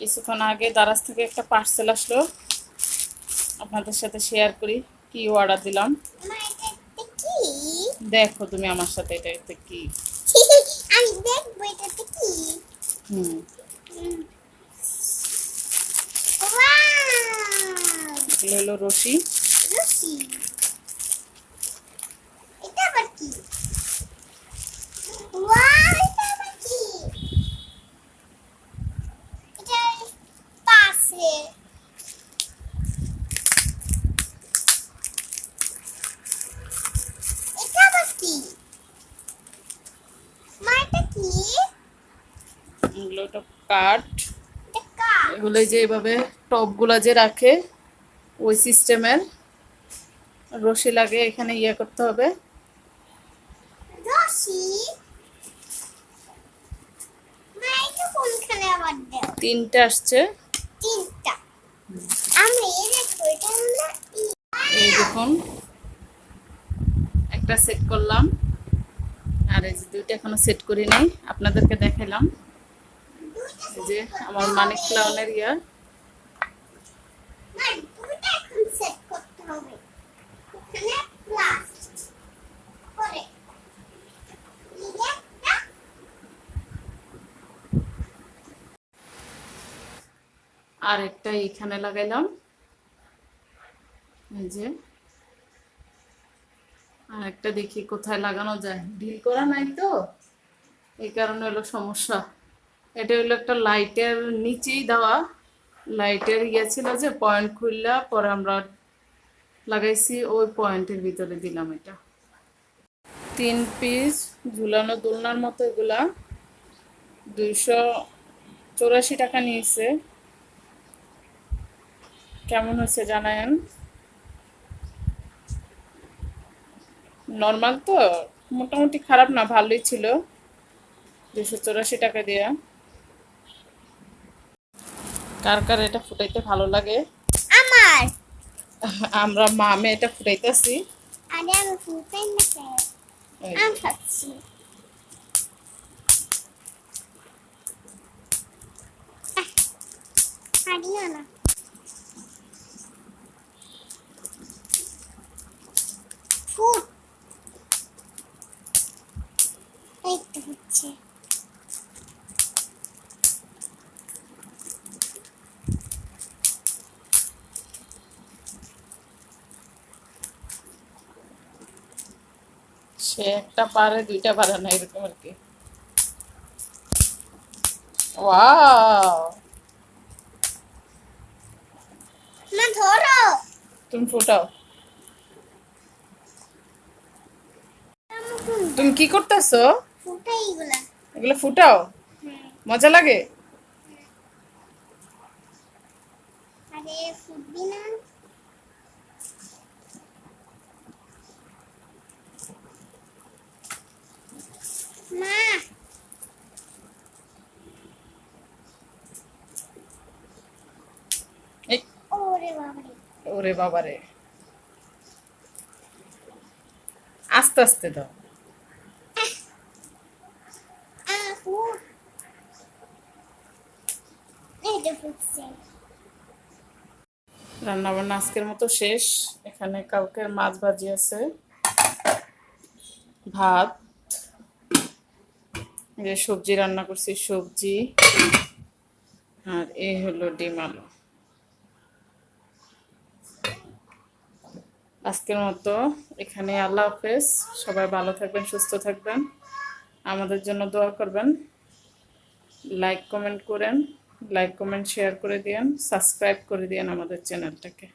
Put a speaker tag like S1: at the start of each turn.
S1: কিছুক্ষণ আগে দারাজ থেকে একটা পার্সেল আসলো। আপনাদের সাথে শেয়ার করি কি অর্ডার দিলাম। দেখো তুমি আমার সাথে এটা এটা কি?
S2: আমি দেখব এটাতে কি
S1: হুম।
S2: ওয়াও
S1: এগুলো হলো রশি।
S2: রুচি এটা আবার কি ওয়াও এটা আবার কি এটা পাশে এটা আবার কি? মা এটা কি
S1: এগুলো একটা কাঠ। এগুলো যে এভাবে টপগুলো যে রাখে ওই সিস্টেমের রশি লাগে এখানে ইয়ে করতে হবে। তিনটে আসছে।
S2: আমি এই
S1: দেখুন। একটা সেট করলাম। আর এই যে দুইটা এখনও সেট করি নাই। আপনাদেরকে দেখালাম যে আমার মানিক ক্লাউনের ইয়া
S2: না, দুইটা এখন সেট করতে হবে ওখানে প্লাস করে এই একটা
S1: আর একটা এখানে লাগাইলাম। এই যে। আর একটা দেখি কোথায় লাগানো যায়। ডিল করা নাই তো? এই কারণে হলো সমস্যা। এটা হলো একটা লাইটের নিচেই দেওয়া। লাইটের ইয়ে ছিল যে পয়েন্ট খুললা, পরে আমরা লাগাইছি, ওই পয়েন্টের ভিতরে দিলাম এটা। তিন পিস ঝুলানো দোলনার মতো এগুলা। দুইশো চৌরাশি টাকা নিয়েছে। কেমন হয়েছে জানায়েন? নর্মাল তো মোটামুটি খারাপ না ভালোই ছিল। দুশো চৌরাশি টাকা দিয়া। কার কার এটা ফুটাইতে ভালো লাগে?
S2: আমার।
S1: আমরা মামে এটা ফুটাইতেছি।
S2: আরে আমি ফুটাই না আমি খাচ্ছি। হারিও না ফুট এই তো হচ্ছে
S1: সে একটা পারে দুইটা পারে না এরকম আর কি। ওয়াও!
S2: না ধরো।
S1: তুমি ফুটাও। তুমি কি করতেছো?
S2: এগুলা।
S1: ফুটাও?
S2: হ্যাঁ।
S1: মজা লাগে?
S2: না। ওরে বাবারে।
S1: ওরে বাবারে। আস্তে আস্তে দাও। রান্না বান্না আজকের মতো শেষ। এখানে কালকের মাছ ভাজি আছে, ভাত যে সবজি রান্না করছি, সবজি, আর এই হলো ডিম আলু। আজকের মতো এখানে আল্লাহ হাফেজ। সবাই ভালো থাকবেন, সুস্থ থাকবেন। আমাদের জন্য দোয়া করবেন। লাইক, কমেন্ট করেন। লাইক কমেন্ট শেয়ার করে দিয়েন সাবস্ক্রাইব করে দিয়েন আমাদের চ্যানেলটাকে